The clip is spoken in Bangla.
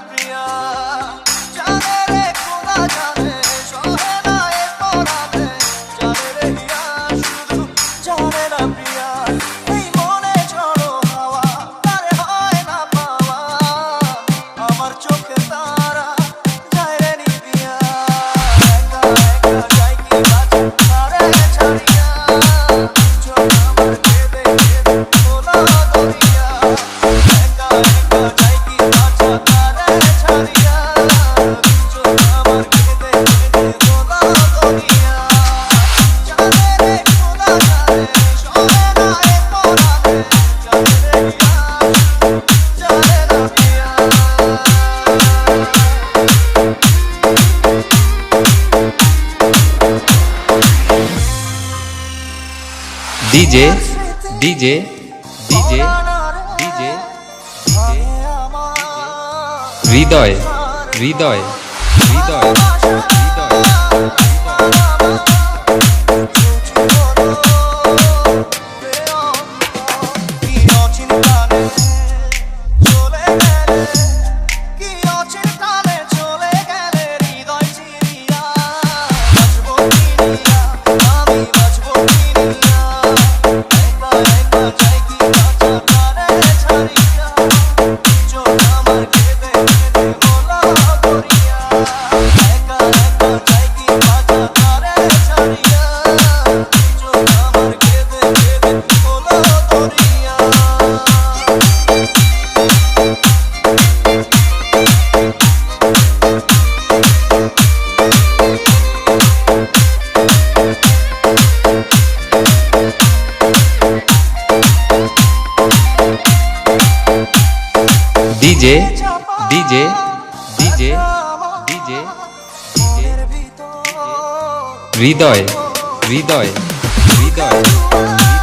happy. DJ DJ DJ DJ Hridoy Hridoy Hridoy Hridoy DJ DJ DJ DJ Hridoy Hridoy Hridoy